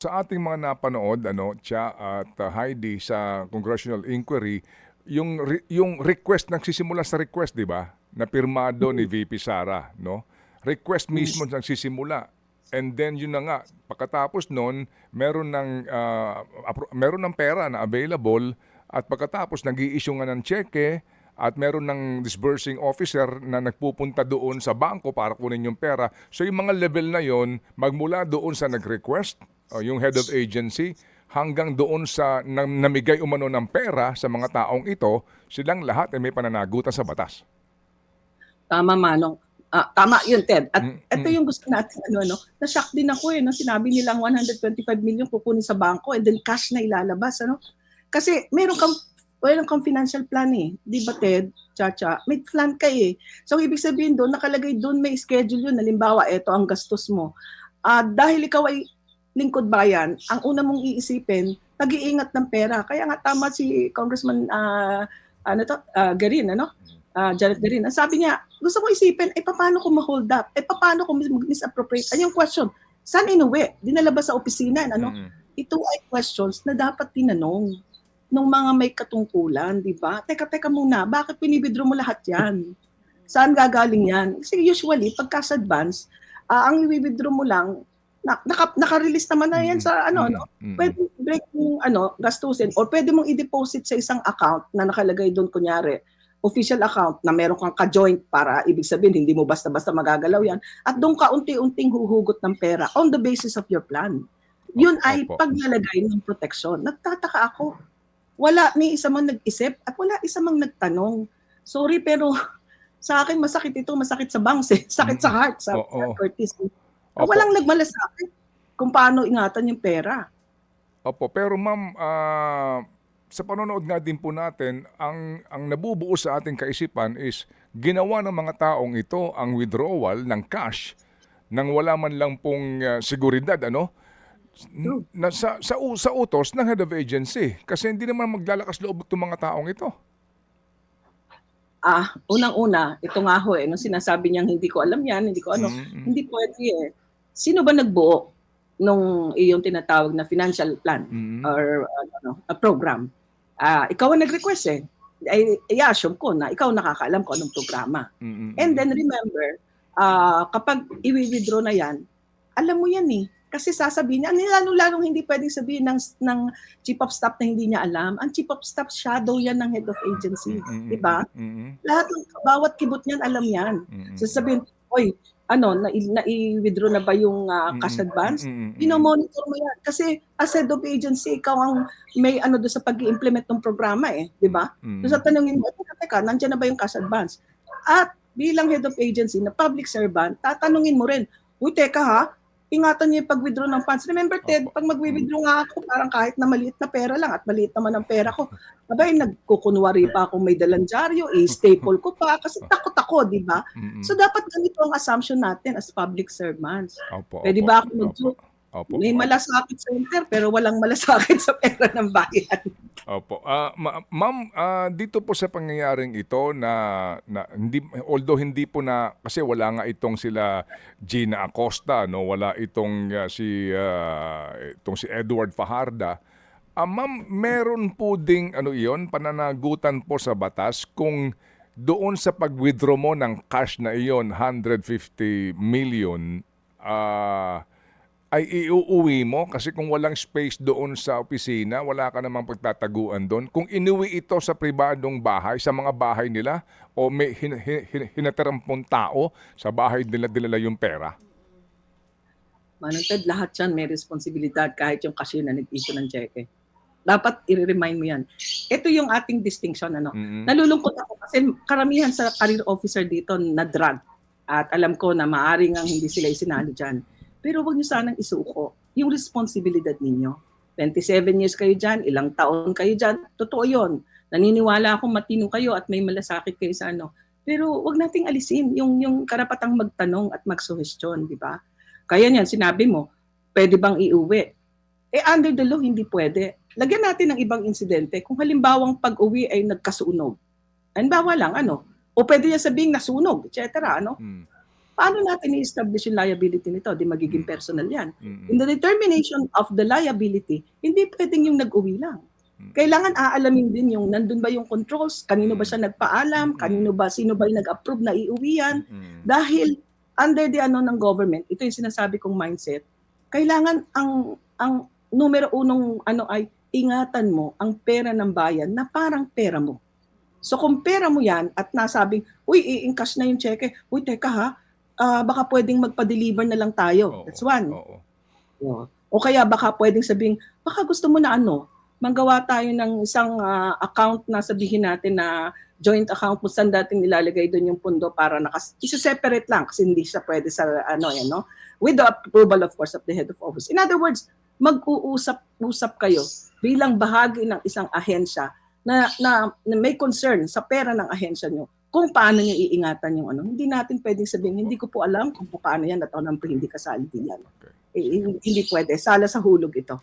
Sa ating mga napanood ano, Cha at uh, Heidi sa congressional inquiry, yung re- yung request nagsisimula sa request, 'di ba? Na pirmado ni VP Sara, no? Request mismo nagsisimula. And then yun na nga, pagkatapos noon, meron ng appro- meron ng pera na available at pagkatapos nag-i-issue nga ng cheque at meron ng disbursing officer na nagpupunta doon sa bangko para kunin yung pera. So yung mga level na yon magmula doon sa nag-request, yung head of agency, hanggang doon sa na, namigay umano ng pera sa mga taong ito, silang lahat ay may pananagutan sa batas. Tama, Manong. Ah, tama yun, Ted. At Mm, ito yung gusto natin, ano, no? Na-shock din ako eh, no? Sinabi nilang 125 million kukunin sa bangko and then cash na ilalabas, ano? Kasi meron kang, meron kang financial plan eh. Di ba, Ted? Chacha, may plan ka eh. So, ibig sabihin doon, nakalagay doon, may schedule yun. Halimbawa, ito ang gastos mo. Ah, dahil ikaw ay lingkod bayan, ang una mong iisipin, nag-iingat ng pera. Kaya nga tama si Congressman ah, ano to, ah, Garin, ano? Ah, Janet Garin. Ang sabi niya, gusto ko isipin, eh paano ko ma-hold up? Eh paano ko mis- misappropriate? Ano yung question? Saan inuwi? Dinala ba sa opisina? Ano? Mm. Ito ay questions na dapat tinanong ng mga may katungkulan, di ba? Teka, teka muna, bakit pinibidro mo lahat yan? Saan gagaling yan? Kasi usually, pagkas advance, ah, ang i-withdraw mo lang, na, naka, naka-release naman na yan sa ano, no? mm, pwede break yung ano, gastusin or pwede mong i-deposit sa isang account na nakalagay doon kunyari official account na meron kang ka-joint para ibig sabihin hindi mo basta-basta magagalaw yan at doon ka unti-unting huhugot ng pera on the basis of your plan. Yun Opo, ay paglalagay ng protection. Nagtataka ako. Wala ni isa man nag-isip at wala isa mang nagtanong. Sorry pero sa akin masakit ito, masakit sa bangs eh. Sakit sa heart, sa Oo. Curtis. Opo. Walang nagmalasakit kung paano ingatan yung pera. Opo, pero ma'am, ah, sa panonood nga din po natin, ang, ang nabubuo sa ating kaisipan is ginawa ng mga taong ito ang withdrawal ng cash nang wala man lang pong ah, seguridad, ano? Na, sa, sa, sa utos ng head of agency. Kasi hindi naman maglalakas loob itong mga taong ito. Ah, unang-una, ito nga ho eh, nung sinasabi niyang hindi ko alam yan, hindi ko ano, Mm, mm. hindi pwede eh. Sino ba nagbuo nung iyong tinatawag na financial plan Mm. or ano, a program? Ah, ikaw ang nag-request eh. Ay, i-assume ko na ikaw nakakaalam kung anong programa. Mm, mm, And then remember, ah, kapag i-withdraw na yan, alam mo yan eh. Kasi sasabihin niya, lalo-lalong hindi pwedeng sabihin ng, ng chief of staff na hindi niya alam. Ang chief of staff, shadow yan ng head of agency. Mm, mm, Di ba? mm, mm, Lahat ng, bawat kibot niyan, alam yan. mm, mm. Sasabihin, oy, ano, na, na-withdraw na ba yung Mm, cash advance? mm, mm, mm. Minomonitor mo yan. Kasi as head of agency, ikaw ang may ano doon sa pag implement ng programa eh. Di ba? Mm, So sa tanongin mo, teka, teka, nandiyan na ba yung cash advance? At bilang head of agency na public servant, tatanungin mo rin, uy, teka ha, ingatan niyo yung pag-withdraw ng funds. Remember, Ted, pag mag-withdraw nga ako, parang kahit na maliit na pera lang at maliit naman ang pera ko, abay, nagkukunwari pa akong may dalandyaryo, i-staple ko pa, kasi takot ako, di ba? mm, mm. So dapat ganito ang assumption natin as public servants. Opo, Pwede opo, ba ako mag-joke? Opo, May malasakit center, pero walang malasakit sa pera ng bayan. Opo. Ah, ma- ma'am, ah, dito po sa pangyayaring ito na, na hindi although hindi po na kasi wala nga itong sila Gina Acosta, no, wala itong ah, si ah, itong si Edward Fajarda. Ah, ma'am, meron po ding ano iyon, pananagutan po sa batas kung doon sa pag-withdraw mo ng cash na iyon, 150 million, ah ay iuuwi mo kasi kung walang space doon sa opisina, wala ka namang pagtataguan doon. Kung inuwi ito sa pribadong bahay, sa mga bahay nila, o may hin- hin- hin- hinatirampong tao sa bahay nila dinala yung pera. Manong Ted, lahat yan may responsibilidad kahit yung cashier na nag-issue ng cheque. Dapat i-remind mo yan. Ito yung ating distinction. Ano? Mm-mm. Nalulungkot ako kasi karamihan sa career officer dito na drug. At alam ko na maaring ang hindi sila isinalo dyan. Pero huwag niyo sanang isuko yung responsibilidad ninyo. 27 years kayo dyan, ilang taon kayo dyan, totoo yon. Naniniwala akong matino kayo at may malasakit kayo sa ano. Pero wag nating alisin yung, yung karapatang magtanong at magsuhestyon, di ba? Kaya niyan, sinabi mo, pwede bang iuwi? Eh under the law, hindi pwede. Lagyan natin ng ibang insidente. Kung halimbawang pag-uwi ay nagkasunog. Halimbawa lang, ano? O pwede niya sabing nasunog, etc. Ano? Mm. Paano natin i-establish yung liability nito? Di magiging personal yan. In the determination of the liability, hindi pwedeng yung nag-uwi lang. Mm. Kailangan aalamin din yung nandun ba yung controls, kanino ba siya nagpaalam, kanino ba, sino ba yung nag-approve na iuwi yan. Mm. Dahil under the ano ng government, ito yung sinasabi kong mindset, kailangan ang ang numero unong ano ay ingatan mo ang pera ng bayan na parang pera mo. So kung pera mo yan at nasabing, uy, i-encash na yung cheque, uy, teka ha, ah, baka pwedeng magpa-deliver na lang tayo. Oo. That's one. Oo. O kaya baka pwedeng sabing, baka gusto mo na ano, manggawa tayo ng isang ah, account na sabihin natin na joint account kung saan dating nilalagay doon yung pundo para nakas separate lang kasi hindi siya pwede sa ano yan no with the approval of course of the head of office in other words mag-uusap-usap kayo bilang bahagi ng isang ahensya na, na, na may concern sa pera ng ahensya nyo kung paano nyo iingatan yung ano. Hindi natin pwedeng sabihin, hindi ko po alam kung paano yan at po hindi kasali din yan. Okay. Eh, hindi pwede. Sala sa hulog ito.